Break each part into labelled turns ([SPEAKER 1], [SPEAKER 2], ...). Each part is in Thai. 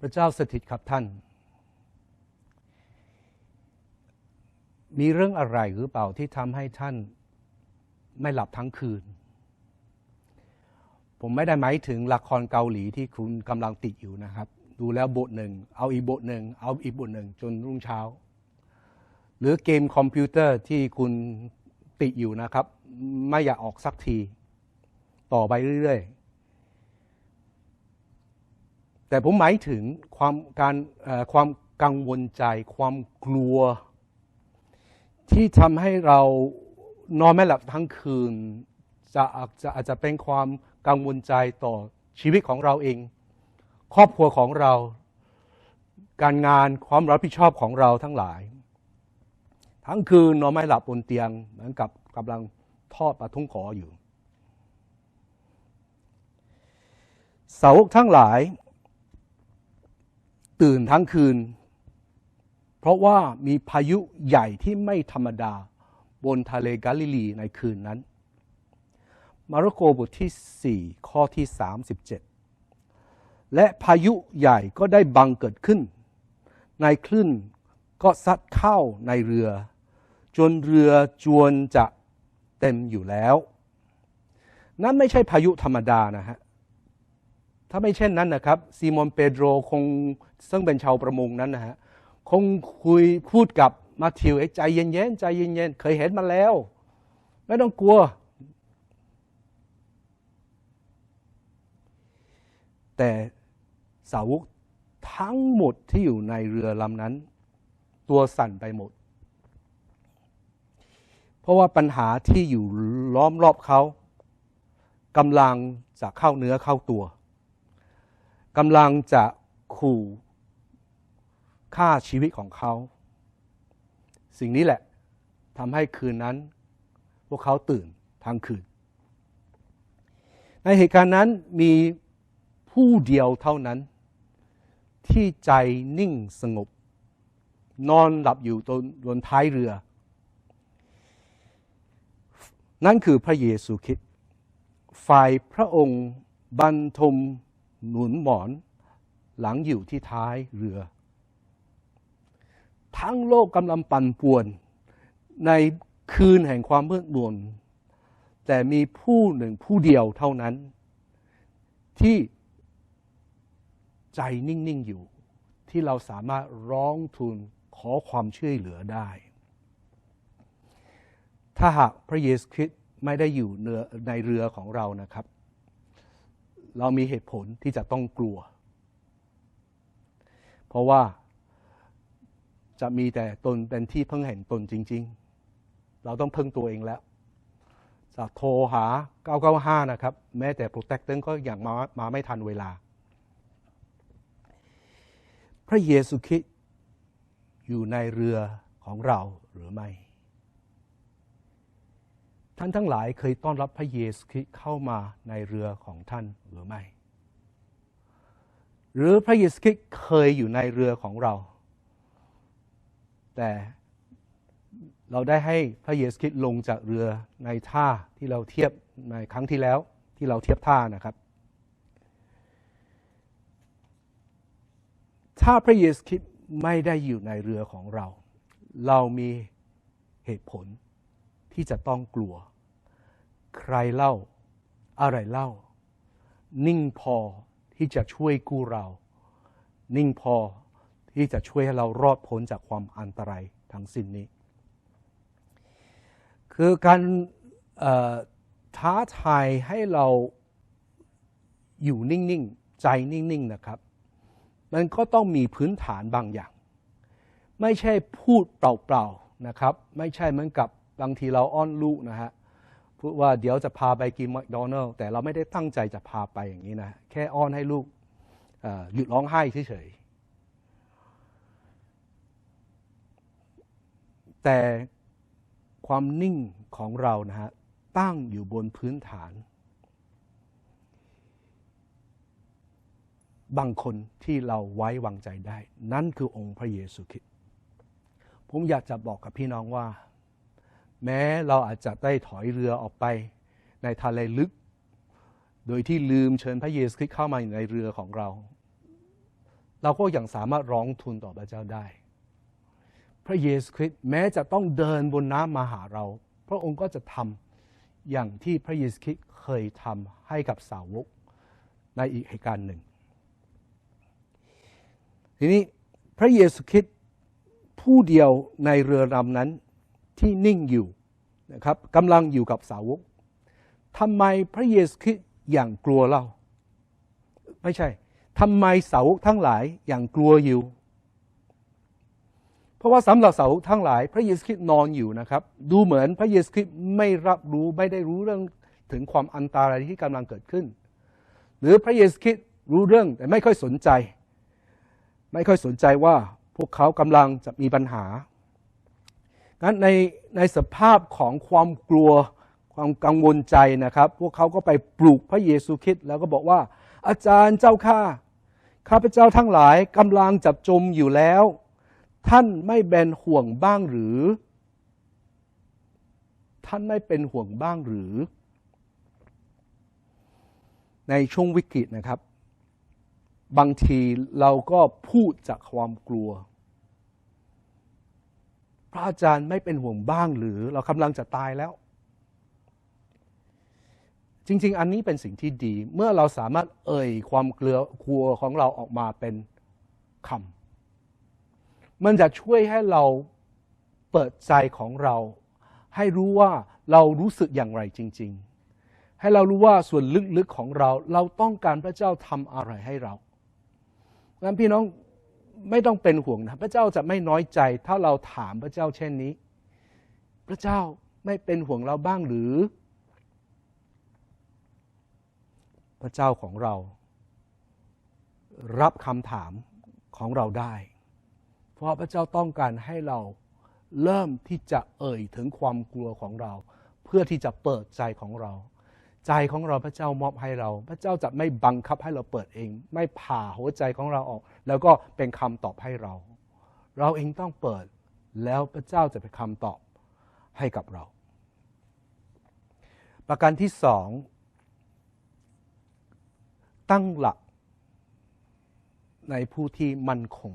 [SPEAKER 1] พระเจ้าสถิตครับท่าน มีเรื่องอะไรหรือเปล่าที่ทำให้ท่านไม่หลับทั้งคืน ผมไม่ได้หมายถึงละครเกาหลีที่คุณกำลังติดอยู่นะครับ ดูแล้วบทหนึ่ง เอาอีกบทหนึ่ง เอาอีกบทหนึ่งจนรุ่งเช้า หรือเกมคอมพิวเตอร์ที่คุณติดอยู่นะครับ ไม่อยากออกสักที ต่อไปเรื่อยๆ แต่ผมหมายถึงความการความกังวลใจ ความกลัว ที่ทำให้เรานอนไม่หลับทั้งคืน จะจะอาจจะเป็นความกังวลใจต่อชีวิตของเราเอง ครอบครัวของเรา การงานความรับผิดชอบของเราทั้งหลาย ทั้งคืนนอนไม่หลับบนเตียง เหมือนกับกำลังทอดปลาทุ่งขออยู่ สาวกทั้งหลาย ตื่นทั้งคืน เพราะว่ามีพายุใหญ่ที่ไม่ธรรมดาบนทะเลกาลิลีในคืนนั้น มาระโกบทที่ 4 ข้อที่ 37 และพายุใหญ่ก็ได้บังเกิดขึ้น ในคลื่นก็ซัดเข้าในเรือ จนเรือจวนจะเต็มอยู่แล้ว นั่นไม่ใช่พายุธรรมดานะฮะ ถ้าไม่เช่นนั้นนะครับซีมอนเปโดรคงซึ่งเป็นชาวประมงนั้นนะฮะคงคุยพูดกับมาทิวใจเย็นๆใจเย็นๆเคยเห็นมาแล้ว ไม่ต้องกลัว แต่สาวกทั้งหมดที่อยู่ในเรือลำนั้น ตัวสั่นไปหมด เพราะว่าปัญหาที่อยู่ล้อมรอบเขากำลังจะเข้าเนื้อเข้าตัว กำลังจะขู่ฆ่าชีวิตของเขา สิ่งนี้แหละทำให้คืนนั้น พวกเขาตื่นทั้งคืน ในเหตุการณ์นั้นมีผู้เดียวเท่านั้น ที่ใจนิ่งสงบ นอนหลับอยู่บนท้ายเรือ นั่นคือพระเยซูคริสต์ฝ่ายพระองค์บรรทม หนุนหมอน หลังอยู่ที่ท้ายเรือ ทั้งโลกกำลังปั่นป่วน ในคืนแห่งความมืดมนแต่มีผู้หนึ่งผู้เดียวเท่านั้น ที่ใจนิ่ง ๆ อยู่ ที่เราสามารถร้องทูลขอความช่วยเหลือได้ ถ้าหากพระเยซูคริสต์ไม่ได้อยู่ในเรือของเรานะครับ เรามีเหตุผลที่จะต้องกลัว เพราะว่าจะมีแต่ตนเป็นที่พึ่งแห่งตนจริง ๆ เราต้องพึ่งตัวเองแล้วจะโทรหา 995 นะครับ แม้แต่โปรเทคเตอร์ก็อย่างมามาไม่ทันเวลา พระเยซูคริสต์อยู่ในเรือของเราหรือไม่ ท่านทั้งหลายเคยต้อนรับพระเยซูคริสต์เข้ามาในเรือของท่านหรือไม่ หรือพระเยซูคริสต์เคยอยู่ในเรือของเรา แต่เราได้ให้พระเยซูคริสต์ลงจากเรือในท่าที่เราเทียบในครั้งที่แล้วที่เราเทียบท่านะครับ ถ้าพระเยซูคริสต์ไม่ได้อยู่ในเรือของเรา เรามีเหตุผลที่จะต้องกลัว ใครเล่า อะไรเล่า นิ่งพอที่จะช่วยกู้เรา นิ่งพอที่จะช่วยให้เรารอดพ้นจากความอันตรายทั้งสิ้นนี้ คือการท้าทายให้เราอยู่นิ่ง ๆ ใจนิ่ง ๆ นะครับ มันก็ต้องมีพื้นฐานบางอย่าง ไม่ใช่พูดเปล่า ๆ นะครับ ไม่ใช่เหมือนกับบางทีเราอ้อนลูกนะฮะ พูดว่าเดี๋ยวจะพาไปกินแมคโดนัลล์แต่เราไม่ได้ตั้งใจจะพาไปอย่างนี้นะ แค่อ้อนให้ลูกหยุดร้องไห้เฉยๆ แต่ความนิ่งของเรานะฮะตั้งอยู่บนพื้นฐาน บางคนที่เราไว้วางใจได้ นั่นคือองค์พระเยซูคริสต์ผมอยากจะบอกกับพี่น้องว่า แม้เราอาจจะได้ถอยเรือออกไปในทะเลลึก โดยที่ลืมเชิญพระเยซูคริสต์เข้ามาในเรือของเรา เราก็ยังสามารถร้องทูลต่อพระเจ้าได้ พระเยซูคริสต์แม้จะต้องเดินบนน้ำมาหาเรา พระองค์ก็จะทำอย่างที่พระเยซูคริสต์เคยทำให้กับสาวกในอีกเหตุการณ์หนึ่ง ทีนี้พระเยซูคริสต์ผู้เดียวในเรือลำนั้น ที่นิ่งอยู่นะครับกำลังอยู่กับสาวกทำไมพระเยซูคริสต์อย่างกลัวเรา ไม่ใช่ทำไมสาวกทั้งหลายอย่างกลัวอยู่ เพราะว่าสำหรับสาวกทั้งหลาย พระเยซูคริสต์นอนอยู่นะครับ ดูเหมือนพระเยซูคริสต์ไม่รับรู้ไม่ได้รู้เรื่องถึงความอันตรายที่กำลังเกิดขึ้น หรือพระเยซูคริสต์รู้เรื่องแต่ไม่ค่อยสนใจ ไม่ค่อยสนใจว่าพวกเขากำลังจะมีปัญหา งั้นในในสภาพของความกลัวความกังวลใจนะครับ พวกเขาก็ไปปลูกพระเยซูคริสต์แล้วก็บอกว่า อาจารย์เจ้าข้าข้าพเจ้าทั้งหลายกำลังจับจมอยู่แล้ว ท่านไม่เป็นห่วงบ้างหรือ ท่านไม่เป็นห่วงบ้างหรือ ในช่วงวิกฤตนะครับ บางทีเราก็พูดจากความกลัว ระอาจารย์ไม่เป็นห่วงบ้างหรือเรากำลังจะตายแล้ว จริง ๆ อันนี้เป็นสิ่งที่ดี เมื่อเราสามารถเอ่ยความเกลือกลัวของเราออกมาเป็นคำมันจะช่วยให้เราเปิดใจของเรา ให้รู้ว่าเรารู้สึกอย่างไรจริง ๆ ให้เรารู้ว่าส่วนลึกๆของเรา เราต้องการพระเจ้าทำอะไรให้เรางั้นพี่น้อง ไม่ต้องเป็นห่วงนะพระเจ้าจะไม่น้อยใจ ถ้าเราถามพระเจ้าเช่นนี้ พระเจ้าไม่เป็นห่วงเราบ้างหรือ พระเจ้าของเรา รับคำถามของเราได้ เพราะพระเจ้าต้องการให้เราเริ่มที่จะเอ่ยถึงความกลัวของเรา เพื่อที่จะเปิดใจของเรา ใจของเราพระเจ้ามอบให้เรา พระเจ้าจะไม่บังคับให้เราเปิดเอง ไม่ผ่าหัวใจของเราออก แล้วก็เป็นคำตอบให้เรา เราเองต้องเปิดแล้วพระเจ้าจะเป็นคำตอบให้กับเรา ประการที่สองตั้งหลักในผู้ที่มั่นคง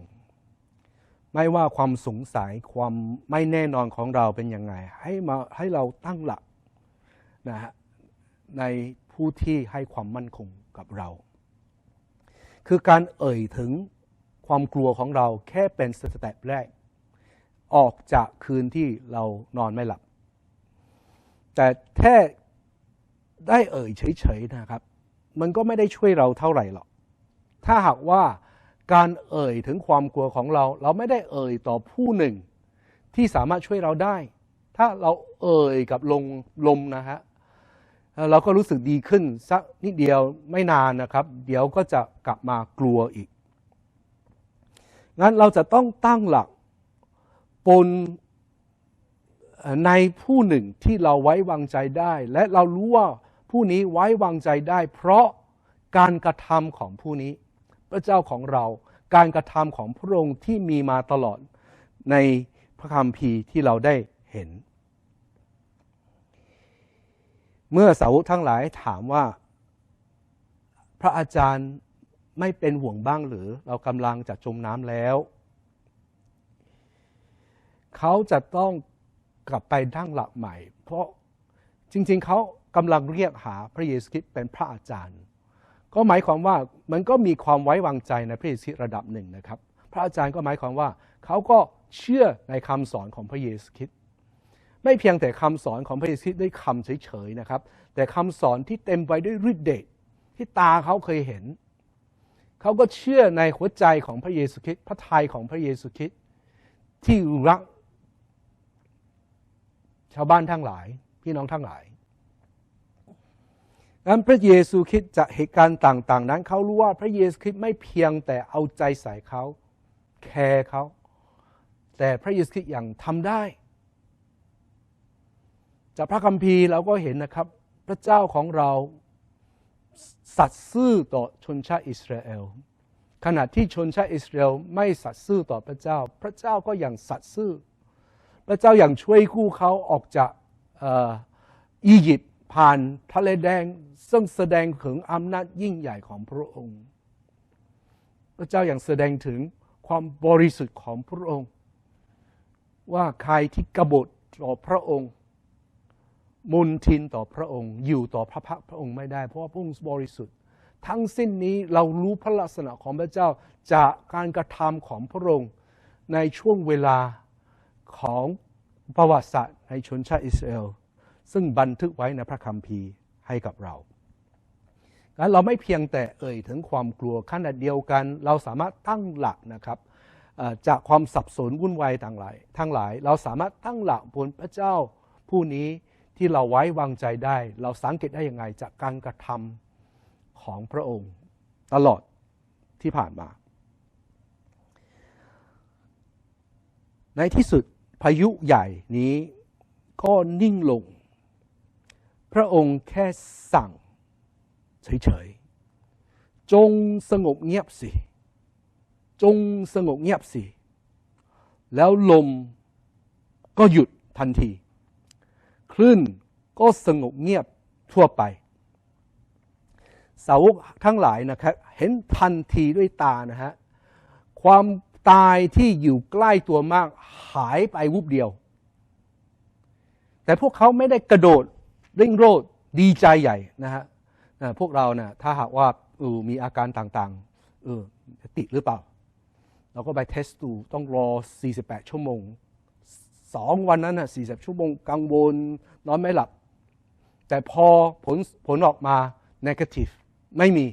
[SPEAKER 1] ไม่ว่าความสงสัยความไม่แน่นอนของเราเป็นยังไง ให้มาให้เราตั้งหลักนะฮะในผู้ที่ให้ความมั่นคงกับเรา คือการเอ่ยถึง ความกลัวของเราแค่เป็นสเต็ปแรก ออกจากคืนที่เรานอนไม่หลับ แต่แค่ได้เอ่ยเฉยๆนะครับ มันก็ไม่ได้ช่วยเราเท่าไหร่หรอก ถ้าหากว่าการเอ่ยถึงความกลัวของเรา เราไม่ได้เอ่ยต่อผู้หนึ่ง ที่สามารถช่วยเราได้ ถ้าเราเอ่ยกับลงลมนะฮะเราก็รู้สึกดีขึ้นสักนิดเดียวไม่นานนะครับ เดี๋ยวก็จะกลับมากลัวอีก งั้นเราจะต้องตั้งหลักปนในผู้หนึ่งที่เราไว้วางใจได้ และเรารู้ว่าผู้นี้ไว้วางใจได้ เพราะการกระทำของผู้นี้ พระเจ้าของเราการกระทำของพระองค์ที่มีมาตลอดในพระคัมภีร์ที่เราได้เห็น เมื่อสาวกทั้งหลายถามว่า พระอาจารย์ ไม่เป็นห่วงบ้างหรือเรากำลังจะจมน้ำแล้ว เขาจะต้องกลับไปทั้งหลักใหม่ เพราะจริงๆ เขากำลังเรียกหาพระเยซูคริสต์เป็นพระอาจารย์ ก็หมายความว่ามันก็มีความไว้วางใจในพระเยซูคริสต์ระดับหนึ่งนะครับ พระอาจารย์ก็หมายความว่า เขาก็เชื่อในคำสอนของพระเยซูคริสต์ไม่เพียงแต่คำสอนของพระเยซูคริสต์ด้วยคำเฉยๆนะครับ แต่คำสอนที่เต็มไปด้วยฤทธิ์เดชที่ตาเขาเคยเห็น เขาก็เชื่อในหัวใจของพระเยซูคริสต์พระทัยของพระเยซูคริสต์ที่รัก ชาวบ้านทั้งหลาย พี่น้องทั้งหลายนั้นพระเยซูคริสต์จากเหตุการณ์ต่าง ๆ นั้นเขารู้ว่าพระเยซูคริสต์ไม่เพียงแต่เอาใจใส่เขาแคร์เขา แต่พระเยซูคริสต์ยังทำได้ จากพระคัมภีร์เราก็เห็นนะครับ พระเจ้าของเรา สัตย์ซื่อต่อชนชาติอิสราเอล ขณะที่ชนชาติอิสราเอลไม่สัตย์ซื่อต่อพระเจ้า พระเจ้าก็ยังสัตย์ซื่อ พระเจ้ายัางช่วยคู่เขาออกจากอียิปต์ผ่านทะเลแดงซึ่งแสดงถึงอำนาจยิ่งใหญ่ของพระองค์ พระเจ้ายัางแสดงถึงความบริสุทธิ์ของพระองค์ ว่าใครที่กบฏต่อพระองค์ มุนทินต่อพระองค์ อยู่ต่อพระพักพระองค์ไม่ได้ เพราะว่าพระองค์บริสุทธิ์ ทั้งสิ้นนี้เรารู้พระลักษณะของพระเจ้าจากการกระทำของพระองค์ในช่วงเวลาของประวัติศาสตร์ในชนชาติอิสราเอลซึ่งบันทึกไว้ในพระคัมภีร์ให้กับเรางั้นเราไม่เพียงแต่เอ่ยถึงความกลัวขณะเดียวกัน เราสามารถตั้งหลักนะครับจากความสับสนวุ่นวายต่างหลายทั้งหลาย เราสามารถตั้งหลักบนพระเจ้าผู้นี้ ที่เราไว้วางใจได้ เราสังเกตได้ยังไงจากการกระทำของพระองค์ตลอดที่ผ่านมา ในที่สุดพายุใหญ่นี้ก็นิ่งลง พระองค์แค่สั่งเฉยๆ จงสงบเงียบสิ จงสงบเงียบสิ แล้วลมก็หยุดทันที คลื่นก็สงบเงียบทั่วไป สาวกทั้งหลายนะครับเห็นทันทีด้วยตานะฮะความตายที่อยู่ใกล้ตัวมากหายไปวุบเดียว แต่พวกเขาไม่ได้กระโดดเร่งโรดดีใจใหญ่นะฮะพวกเราเนี่ยถ้าหากว่าออมีอาการต่างๆเออติดหรือเปล่า เราก็ไปเทสดูต้องรอ 48 ชั่วโมง สองวันนั้นน่ะ40ชั่วโมงกังวลนอนไม่หลับ แต่พอผลผลออกมา negative ไม่มี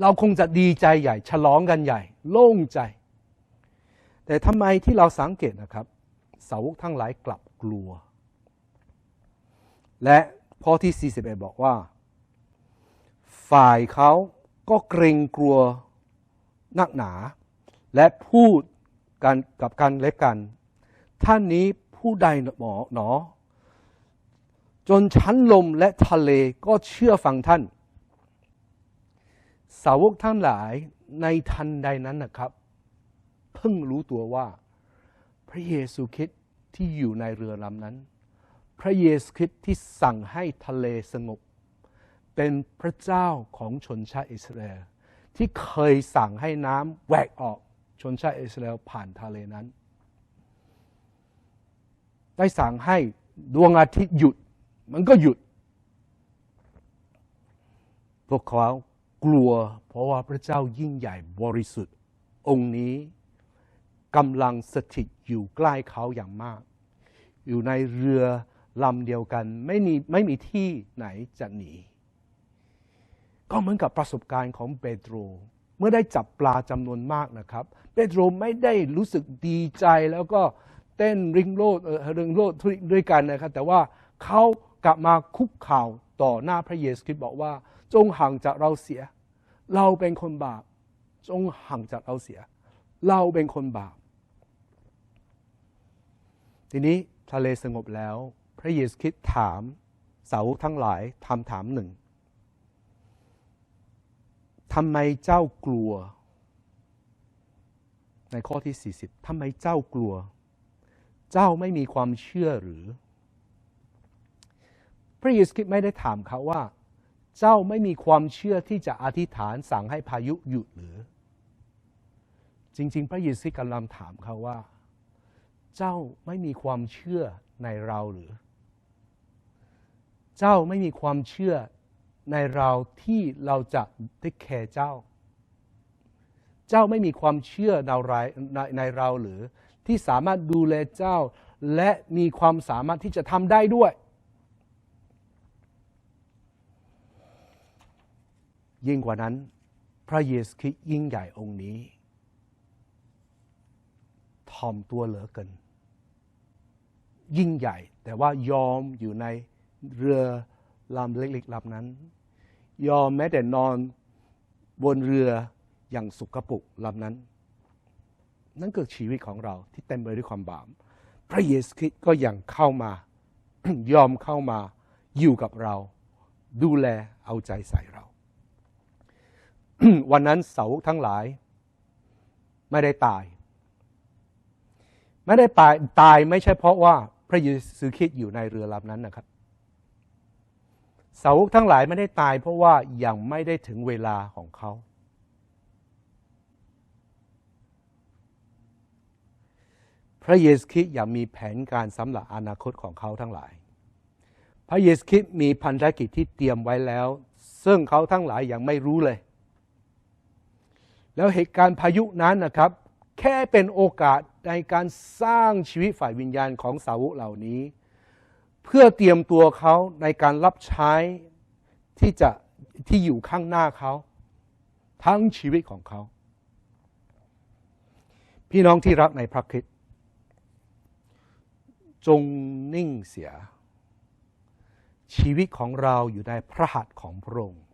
[SPEAKER 1] เราคงจะดีใจใหญ่ ฉลองกันใหญ่ โล่งใจ แต่ทำไมที่เราสังเกตนะครับ สาวกทั้งหลายกลับกลัว และพอที่ 41 บอกว่า ฝ่ายเขาก็เกรงกลัวนักหนา และพูดกันกับกันและกัน ท่านนี้ผู้ใดหมอหนอ จนชั้นลมและทะเลก็เชื่อฟังท่าน สาวกทั้งหลายในทันใดนั้นนะครับ เพิ่งรู้ตัวว่า พระเยซูคริสต์ที่อยู่ในเรือลำนั้น พระเยซูคริสต์ที่สั่งให้ทะเลสงบ เป็นพระเจ้าของชนชาติอิสราเอลที่เคยสั่งให้น้ำแหวกออกชนชาติอิสราเอลผ่านทะเลนั้น ได้สั่งให้ดวงอาทิตย์หยุด มันก็หยุด พวกเขากลัวเพราะว่าพระเจ้ายิ่งใหญ่บริสุทธิ์ องค์นี้กำลังสถิตอยู่ใกล้เขาอย่างมาก อยู่ในเรือลำเดียวกันไม่มีไม่มีที่ไหนจะหนี ก็เหมือนกับประสบการณ์ของเปโตร เมื่อได้จับปลาจำนวนมากนะครับ เปโตรไม่ได้รู้สึกดีใจแล้วก็ เต้นริงโลดริงโลดด้วยกันนะครับแต่ว่าเขากลับมาคุกเข่าต่อหน้าพระเยซูคริสต์บอกว่า จงห่างจากเราเสีย เราเป็นคนบาป จงห่างจากเราเสีย เราเป็นคนบาป ทีนี้ทะเลสงบแล้ว พระเยซูคริสต์ถามสาวกทั้งหลายทำถามหนึ่งทำไมเจ้ากลัว ในข้อที่ 40ทำไมเจ้ากลัว เจ้าไม่มีความเชื่อหรือ พระเยซูคริสต์ไม่ได้ถามเขาว่า เจ้าไม่มีความเชื่อที่จะอธิษฐานสั่งให้พายุหยุดหรือ จริง ๆ พระเยซูกำลังถามเขาว่า เจ้าไม่มีความเชื่อในเราหรือ เจ้าไม่มีความเชื่อในเราที่เราจะได้แคร์เจ้า เจ้าไม่มีความเชื่อในเราในเราหรือ ที่สามารถดูแลเจ้า และมีความสามารถที่จะทำได้ด้วย ยิ่งกว่านั้น พระเยซูคริสต์ยิ่งใหญ่องค์นี้ทอมตัวเหลือเกิน ยิ่งใหญ่แต่ว่ายอมอยู่ในเรือลำเล็กๆลำนั้น ยอมแม้แต่นอนบนเรืออย่างสุกปุกลำนั้น นั่นคือชีวิตของเราที่เต็มไปด้วยความบาป พระเยซูคริสต์ก็ยังเข้ามา ยอมเข้ามาอยู่กับเรา ดูแลเอาใจใส่เรา วันนั้นเสาทั้งหลาย ไม่ได้ตาย ไม่ได้ตายตายไม่ใช่เพราะว่าพระเยซูคริสต์อยู่ในเรือลำนั้นนะครับ เสาทั้งหลายไม่ได้ตายเพราะว่ายังไม่ได้ถึงเวลาของเขา พระเยซูคริสต์อยากมีแผนการสำหรับอนาคตของเขาทั้งหลาย พระเยซูคริสต์มีพันธกิจที่เตรียมไว้แล้ว ซึ่งเขาทั้งหลายยังไม่รู้เลย แล้วเหตุการณ์พายุนั้นนะครับ แค่เป็นโอกาสในการสร้างชีวิตฝ่ายวิญญาณของสาวกเหล่านี้ เพื่อเตรียมตัวเขาในการรับใช้ที่จะที่อยู่ข้างหน้าเขาทั้งชีวิตของเขา พี่น้องที่รักในพระคริสต์ จงนิ่งเสีย ชีวิตของเราอยู่ในพระหัตถ์ของพระองค์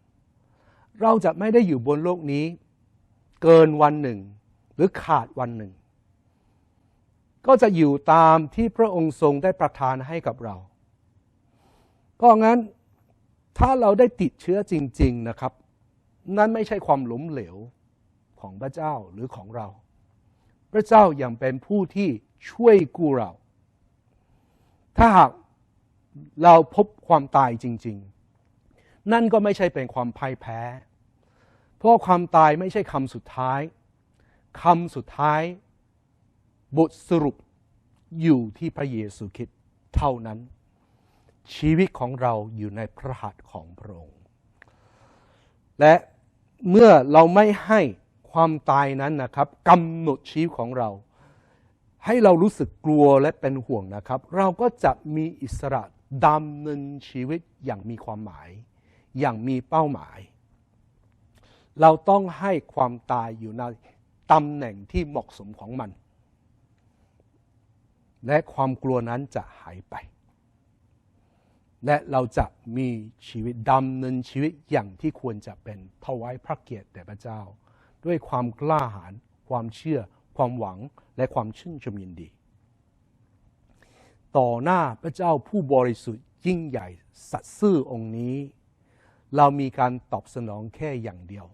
[SPEAKER 1] เราจะไม่ได้อยู่บนโลกนี้ เกินวันหนึ่ง หรือขาดวันหนึ่ง ก็จะอยู่ตามที่พระองค์ทรงได้ประทานให้กับเรา เพราะงั้นถ้าเราได้ติดเชื้อจริง ๆนะครับ นั่นไม่ใช่ความหล้มเหลวของพระเจ้าหรือของเรา พระเจ้ายัางเป็นผู้ที่ช่วยกู้เรา ถ้าหากเราพบความตายจริง ๆ นั่นก็ไม่ใช่เป็นความพ่ายแพ้ เพราะความตายไม่ใช่คำสุดท้ายคำสุดท้าย บทสรุปอยู่ที่พระเยซูคริสต์เท่านั้น ชีวิตของเราอยู่ในพระหัตถ์ของพระองค์ และเมื่อเราไม่ให้ความตายนั้นนะครับกำหนดชีวิตของเรา ให้เรารู้สึกกลัวและเป็นห่วงนะครับ เราก็จะมีอิสระดำเนินชีวิตอย่างมีความหมาย อย่างมีเป้าหมาย เราต้องให้ความตายอยู่ในตำแหน่งที่เหมาะสมของมัน และความกลัวนั้นจะหายไป และเราจะมีชีวิตดำเนินชีวิตอย่างที่ควรจะเป็นถวายพระเกียรติแด่พระเจ้า ด้วยความกล้าหาญความเชื่อ ความหวัง และความชื่นชมยินดี ต่อหน้าพระเจ้าผู้บริสุทธิ์ยิ่งใหญ่สัตย์ซื่อองค์นี้ เรามีการตอบสนองแค่อย่างเดียว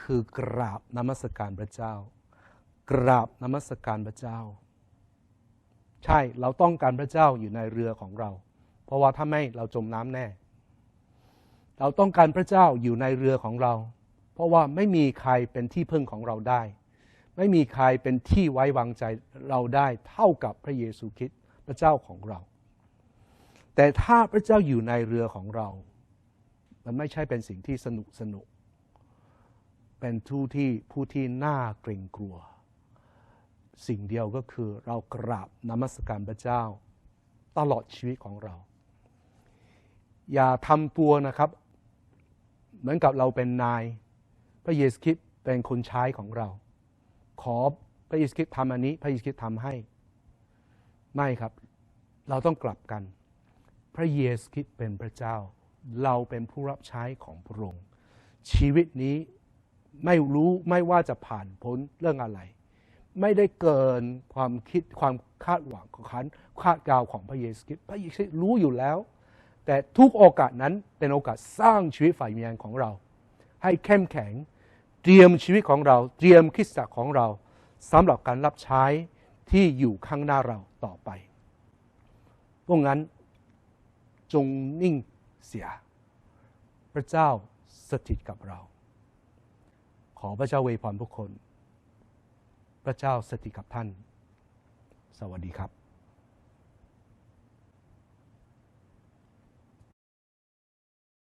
[SPEAKER 1] คือกราบนมัสการพระเจ้า กราบนมัสการพระเจ้า ใช่เราต้องการพระเจ้าอยู่ในเรือของเรา เพราะว่าถ้าไม่เราจมน้ำแน่ เราต้องการพระเจ้าอยู่ในเรือของเรา เพราะว่าไม่มีใครเป็นที่พึ่งของเราได้ ไม่มีใครเป็นที่ไว้วางใจเราได้เท่ากับพระเยซูคริสต์พระเจ้าของเรา แต่ถ้าพระเจ้าอยู่ในเรือของเรา มันไม่ใช่เป็นสิ่งที่สนุกสนุก เป็นผู้ที่ผู้ที่น่าเกรงกลัว สิ่งเดียวก็คือเรากราบนมัสการพระเจ้า ตลอดชีวิตของเรา อย่าทำตัวนะครับ เหมือนกับเราเป็นนาย พระเยซูคริสต์เป็นคนใช้ของเรา ขอพระเยซูคริสต์ทำอันนี้ พระเยซูคริสต์ทำให้ ไม่ครับ เราต้องกลับกัน พระเยซูคริสต์เป็นพระเจ้า เราเป็นผู้รับใช้ของพระองค์ ชีวิตนี้ไม่รู้ไม่ว่าจะผ่านพ้นเรื่องอะไร ไม่ได้เกินความคิดความคาดหวังของขันคาดกาวของพระเยซูคริสต์พระเยซูคริสต์รู้อยู่แล้ว แต่ทุกโอกาสนั้นเป็นโอกาสสร้างชีวิตฝ่ายวิญญาณของเรา ให้เข้มแข็ง เตรียมชีวิตของเรา เตรียมคิดจักของเราสำหรับการรับใช้ที่อยู่ข้างหน้าเราต่อไปพวกนั้นจงนิ่งเสีย พระเจ้าสถิตกับเรา ขอพระเจ้าเวพรทุกคน พระเจ้าสถิตกับท่าน สวัสดีครับ